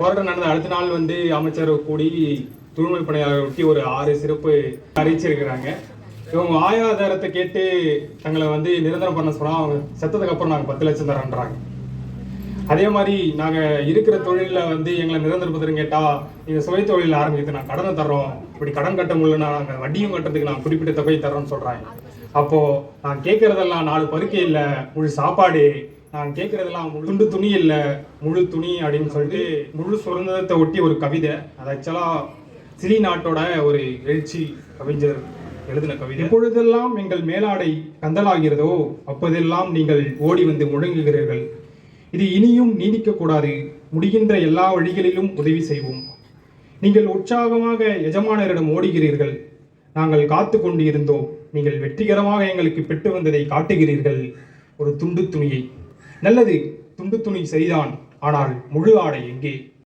போராட்டம் நடந்த அடுத்த நாள் வந்து அமைச்சர் கூடி தூய்மை பணியாளர் ஒட்டி ஒரு ஆறு சிறப்பு அறிவிச்சிருக்கிறாங்க இவங்க ஆயாதாரத்தை கேட்டு தங்களை வந்து நிரந்தரம் பண்ண சொன்னா அவங்க செத்ததுக்கு அப்புறம் நாங்கள் பத்து லட்சம் தரேன்றாங்க. அதே மாதிரி நாங்கள் இருக்கிற தொழிலில் வந்து எங்களை நிரந்தரப்படுத்துன்னு கேட்டால் நீங்கள் சுய தொழில் ஆரம்பித்து நான் கடனை தர்றோம். இப்படி கடன் கட்ட முடியலன்னா நாங்கள் வட்டியும் கட்டுறதுக்கு நான் குறிப்பிட்ட தொகையை தர்றோம்னு சொல்கிறாங்க அப்போது நான் கேட்குறதெல்லாம் நாலு பருக்கை இல்லை முழு சாப்பாடு நான் கேட்குறதெல்லாம் துண்டு துணி இல்லை முழு துணி அப்படின்னு சொல்லிட்டு முழு சுதந்திரத்தை ஒட்டி ஒரு கவிதை. அது ஆக்சுவலாக சிலி நாட்டோட ஒரு எழுச்சி கவிஞர் எழுதின கவிதை. எப்பொழுதெல்லாம் எங்கள் மேலாடை கந்தலாகிறதோ அப்போதெல்லாம் நீங்கள் ஓடி வந்து முழங்குகிறீர்கள். இது இனியும் நீடிக்கக்கூடாது முடிகின்ற எல்லா வழிகளிலும் உதவி செய்வோம். நீங்கள் உற்சாகமாக எஜமானரிடம் ஓடுகிறீர்கள். நாங்கள் காத்து கொண்டு இருந்தோம் நீங்கள் வெற்றிகரமாக எங்களுக்கு பெற்று வந்ததை காட்டுகிறீர்கள். ஒரு துண்டு துணியை. நல்லது துண்டு துணி செய்தான் ஆனால் முழு ஆடை எங்கே?